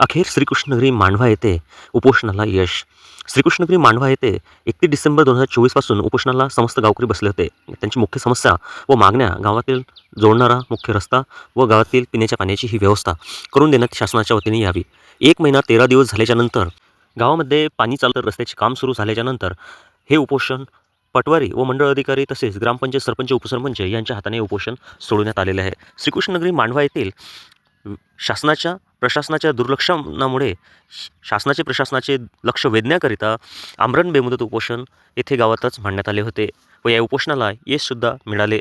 अखेर श्रीकृष्णगिरी मांडवा येथे उपोषणाला यश. श्रीकृष्णगिरी मांडवा येथे एकतीस डिसेंबर दोन हजार चोवीसपासून उपोषणाला समस्त गावकरी बसले होते. त्यांची मुख्य समस्या व मागण्या गावातील जोडणारा मुख्य रस्ता व गावातील पिण्याच्या पाण्याची ही व्यवस्था करून देण्यात शासनाच्या वतीने यावी. एक महिना तेरा दिवस झाल्याच्यानंतर गावामध्ये पाणी चालतं रस्त्याचे काम सुरू झाल्याच्यानंतर हे उपोषण पटवारी व मंडळ अधिकारी तसेच ग्रामपंचायत सरपंच उपसरपंच यांच्या हाताने उपोषण सोडवण्यात आलेले आहे. श्रीकृष्णनगरी मांडवा येथील शासनाच्या प्रशासनाच्या दुर्लक्षणामुळे शासनाचे प्रशासनाचे लक्ष वेधण्याकरिता आमरण बेमुदत उपोषण येथे गावातच मांडण्यात आले होते व या उपोषणाला यशसुद्धा मिळाले.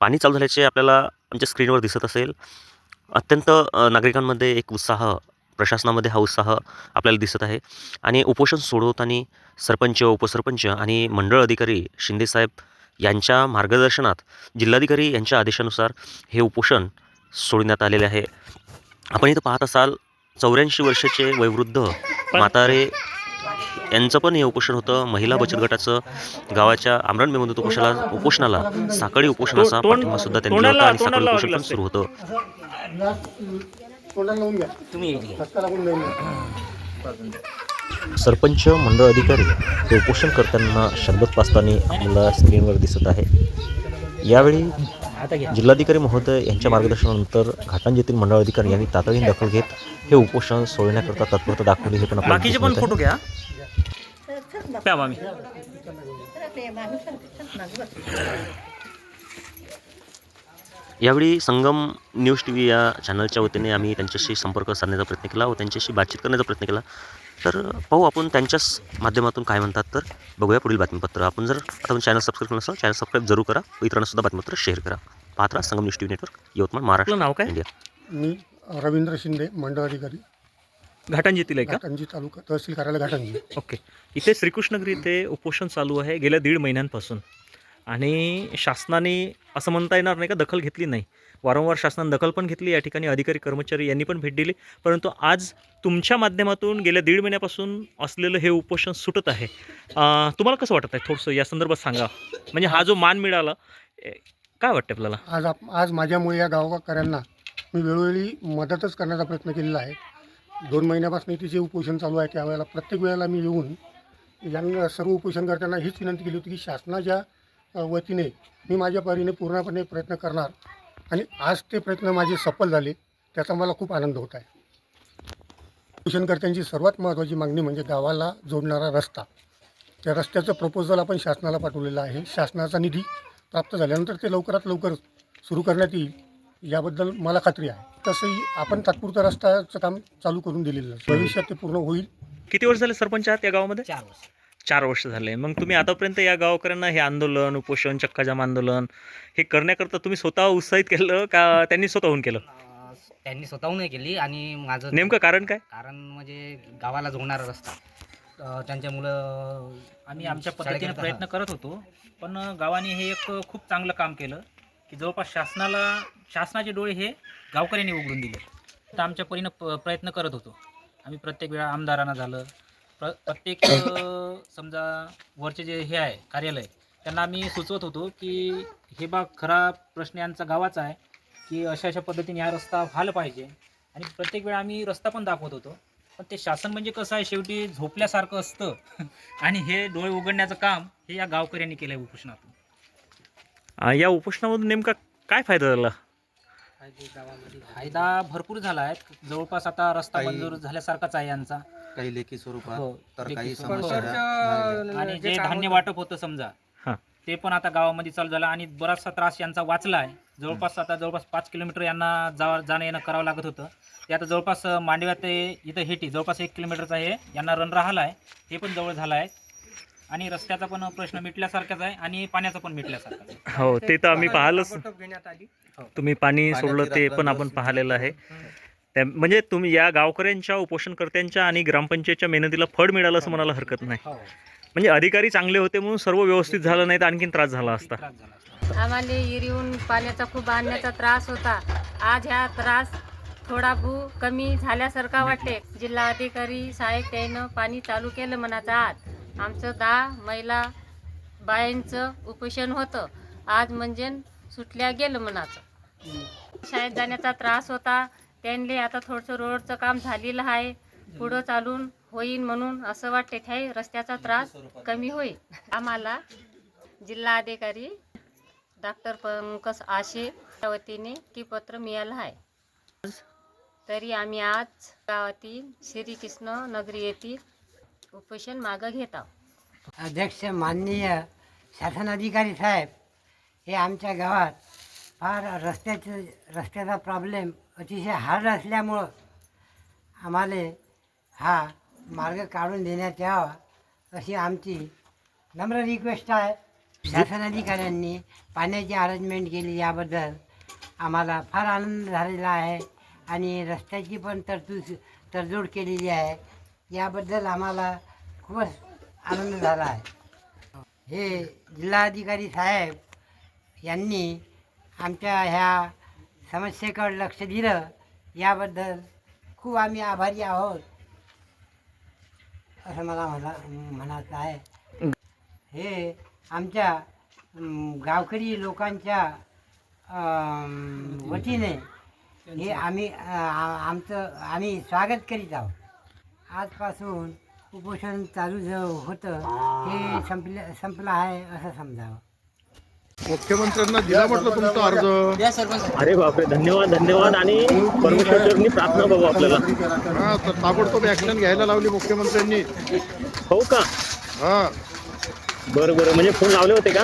पाणी चालू झाल्याचे आपल्याला आमच्या स्क्रीनवर दिसत असेल. अत्यंत नागरिकांमध्ये एक उत्साह प्रशासनामध्ये हा उत्साह आपल्याला दिसत आहे. आणि उपोषण सोडवताना सरपंच उपसरपंच आणि मंडळ अधिकारी शिंदेसाहेब यांच्या मार्गदर्शनात जिल्हाधिकारी यांच्या आदेशानुसार हे उपोषण सोडण्यात आलेले आहे. आपण इथं पाहत असाल चौऱ्याऐंशी वर्षाचे वयोवृद्ध म्हातारे यांचं पण हे उपोषण होतं. महिला बचत गटाचं गावाच्या आमरण बेमुदत उपोषणाला उपोषणाला साखळी उपोषणाचा पाठिंबा सुद्धा त्यांनी होता आणि साखळी उपोषण पण सुरू होतं. सरपंच मंडळ अधिकारी हे उपोषण करताना शरबत पाचताना आपल्याला स्क्रीनवर दिसत आहे. यावेळी जिल्हाधिकारी महोदय यांच्या मार्गदर्शनानंतर घाटांजेतील मंडळ अधिकारी यांनी तातडीने दखल घेत हे उपोषण सोडण्याकरता तत्परता दाखवली हे पण बाकीचे पण फोटो घ्या. प्या मामी. यावेळी संगम न्यूज टी व्ही या चॅनलच्या वतीने आम्ही त्यांच्याशी संपर्क साधण्याचा प्रयत्न केला व त्यांच्याशी बातचीत करण्याचा प्रयत्न केला. तर पाहू आपण त्यांच्याच माध्यमातून काय म्हणतात तर बघूया पुढील बातमीपत्र. आपण जर आता आपण चॅनल सबस्क्राईब केलं नसेल चॅनल सबस्क्राईब जरूर करा व इतरांना सुद्धा बातमीपत्र शेअर करा. पाहत राहा Sangam news T V network Yavatmal आपलं नाव महाराष्ट्र काय? इंडिया मी रवींद्र शिंदे मंडळ अधिकारी. घाटांजीतील आहे का? घाटंजी तालुका तहसील कार्यालय घाटंजी. ओके. इथे श्रीकृष्णगिरी इथे उपोषण चालू आहे गेल्या दीड महिन्यांपासून. आणि शासनाने असं म्हणता येणार नाही का दखल घेतली नाही. वारंवार शासनाने दखल पण घेतली या ठिकाणी अधिकारी कर्मचारी यांनी पण भेट दिली. परंतु आज तुमच्या माध्यमातून गेल्या दीड महिन्यापासून असलेलं हे उपोषण सुटत आहे. तुम्हाला कसं वाटत आहे? थोडंसं या संदर्भात सांगा. म्हणजे हा जो मान मिळाला ए, काय वाटतं आपल्याला? आज आप आज माझ्यामुळे या गावकऱ्यांना मी वेळोवेळी मदतच करण्याचा प्रयत्न केलेला आहे. दोन महिन्यापासून इथे जे उपोषण चालू आहे त्यावेळेला प्रत्येक वेळेला मी येऊन यांना सर्व उपोषणकर्त्यांना हीच विनंती केली होती की शासनाच्या वतीने मी माझ्या परीने पूर्णपणे प्रयत्न करणार आणि आज ते प्रयत्न माझे सफल झाले त्याचा मला खूप आनंद होत आहे. उपोषणकर्त्यांची सर्वात महत्त्वाची मागणी म्हणजे गावाला जोडणारा रस्ता. त्या रस्त्याचं प्रपोजल आपण शासनाला पाठवलेलं आहे. शासनाचा निधी प्राप्त झाल्यानंतर ते लवकरात लवकर सुरू करण्यात येईल याबद्दल मला खात्री आहे. तसंही आपण तात्पुरता रस्त्याचं काम चालू करून दिलेलं आहे. भविष्यात ते पूर्ण होईल. किती वर्ष झाले सरपंच आहात या गावामध्ये? चार वर्ष. चार वर्ष झाले. मग तुम्ही आतापर्यंत या गावकऱ्यांना हे आंदोलन उपोषण चक्काजाम आंदोलन हे करण्याकरता तुम्ही स्वतः उत्साहित केलं का त्यांनी स्वतःहून केलं? अं, त्यांनी स्वतःहून हे केली आणि माझं नेमकं कारण काय? कारण म्हणजे गावाला जोडणारा रस्ता. अं, त्यांच्या मुलं आम्ही आमच्या पद्धतीने प्रयत्न करत होतो पण गावाने हे एक खूप चांगलं काम केलं की जवळपास शासनाला शासनाचे डोळे हे गावकऱ्यांनी उघडून दिले. तर आमच्या परीनं प प्रयत्न करत होतो. आम्ही प्रत्येक वेळा आमदारांना झालं प्र प्रत्येक समजा वरचे जे हे आहे कार्यालय त्यांना आम्ही सुचवत होतो की हे बाग खरा प्रश्न यांचा गावाचा आहे की अशा अशा पद्धतीने हा रस्ता व्हायला पाहिजे. आणि प्रत्येक वेळा आम्ही रस्ता पण दाखवत होतो. पण ते शासन म्हणजे कसं आहे शेवटी झोपल्यासारखं असतं. आणि हे डोळे उघडण्याचं काम हे या गावकऱ्यांनी केलं आहे उपोषणातून या उपोषणामधून नेमका काय फायदा झाला? फायदा भरपूर झाला आहे जवळपास आता रस्ता काही- मंजूर झाल्यासारखाच आहे यांचा. काही लेखी स्वरूपात हो तर लेखी काही स्वरूपात. समस्या राहिल्या. आणि जे धान्य वाटप होतं समजा हां. ते पण आता गावामध्ये चालू झालं आणि बराचसा त्रास यांचा वाचला आहे जवळपास आता जवळपास पाच किलोमीटर यांना जा जाणं येणं करावं लागत होतं. ते आता जवळपास मांडव्यात ते इथं हेटी जवळपास एक किलोमीटरचा हे यांना रन राहिला आहे हे पण जवळ झालं आहे आणि रस्त्याचा पण प्रश्न मिटल्यासारखाच आहे आणि पाण्याचा पण मिटल्यासारखाच आहे. हो ते तर आम्ही पाहिलंच. तुम्ही पाणी सोडलं ते पण आपण पाहिलेलं आहे. त्या म्हणजे तुम्ही या गावकऱ्यांच्या उपोषणकर्त्यांच्या आणि ग्रामपंचायतच्या मेहनतीला फळ मिळालं असं म्हणायला हरकत नाही. हो. म्हणजे अधिकारी चांगले होते म्हणून सर्व व्यवस्थित झालं नाही तर आणखीन त्रास झाला असता. आम्हाला येऊन पाण्याचा खूप आणण्याचा त्रास होता. आज ह्या त्रास थोडा भू कमी झाल्यासारखा वाटते. जिल्हाधिकारी साहेब त्यानं पाणी चालू केलं मनाचं आज आमचं दहा महिला बायांचं उपोषण होतं. आज म्हणजे सुटल्या गेलं मनाचं. शाळेत जाण्याचा त्रास होता. त्यांनी आता थोडंसं रोडचं काम झालेलं आहे. पुढं चालून होईन म्हणून असं वाटते त्या रस्त्याचा त्रास कमी होईल. आम्हाला जिल्हा अधिकारी डॉक्टर पंकज आशे वतीने की पत्र मिळालं आहे. तरी आम्ही आज गावातील श्रीकृष्ण नगरी येथील उपोषण मागं घेत आहोत. अध्यक्ष माननीय शासन अधिकारी साहेब हे आमच्या गावात फार रस्त्याचे रस्त्याचा प्रॉब्लेम अतिशय हार्ड असल्यामुळं आम्हाला हा मार्ग काढून देण्यात यावा अशी आमची नम्र रिक्वेस्ट आहे. शासनाधिकाऱ्यांनी पाण्याची अरेंजमेंट केली याबद्दल आम्हाला फार आनंद झालेला आहे आणि रस्त्याची पण तरतूद तडजोड केलेली आहे. याबद्दल आम्हाला खूपच आनंद झाला आहे. हे जिल्हाधिकारी साहेब यांनी आमच्या ह्या समस्येकडे लक्ष दिलं याबद्दल खूप आम्ही आभारी आहोत. असं मला म्हणा म्हणायचं आहे. हे आमच्या गावकरी लोकांच्या वतीने हे आम्ही आमचं आम्ही स्वागत करीत आहोत. आजपासून उपोषण चालू जो होतं हे संपलं संपलं आहे असं समजावं. मुख्यमंत्र्यांना दिला म्हटलं तुमचा अर्ज? अरे बापरे धन्यवाद धन्यवाद आणि परमेश्वरचरणी प्रार्थना बघू आपल्याला. हा तर ताबडतोब ऍक्शन घ्यायला लावली मुख्यमंत्र्यांनी. हो का? हा. बरं बरं. म्हणजे फोन लावले होते का?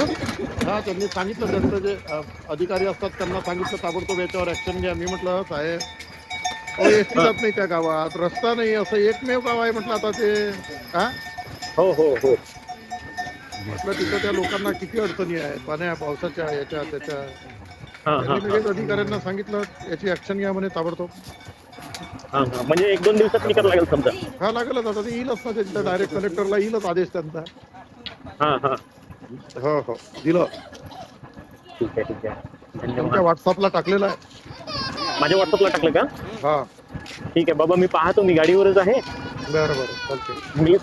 हा त्यांनी सांगितलं त्यांचं जे अ, अधिकारी असतात त्यांना सांगितलं ताबडतोब याच्यावर ऍक्शन घ्या. मी म्हटलं साहेब अहो एसटी जात नाही त्या गावात. रस्ता नाही असं एकमेव गाव आहे म्हटलं आता ते. हा? हो हो हो. म्हटलं तिथं त्या लोकांना किती अडचणी आहेत? पाण्या पावसाच्या याच्या त्याच्या. त्यांनी लगेच अधिकाऱ्यांना सांगितलं याची ऍक्शन घ्या म्हणे ताबडतोब. म्हणजे एक दोन दिवसात निकाल लागेल समजा. हा लागेलच आता. ते येईलच ना त्यांच्या डायरेक्ट कलेक्टरला येईलच आदेश त्यांचा. हां हां. हो हो. दिलं. ठीक आहे ठीक आहे. तुमच्या व्हॉट्सअपला टाकलेलं आहे. माझ्या व्हॉट्सअपला टाकलं का? हा. ठीक आहे बाबा मी पाहतो. मी गाडीवरच आहे. बरं बरं चालते मी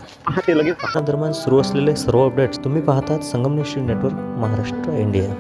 लगेच. दरम्यान सुरू असलेले सर्व अपडेट्स तुम्ही पाहतात संगमनेश्वरी नेटवर्क महाराष्ट्र इंडिया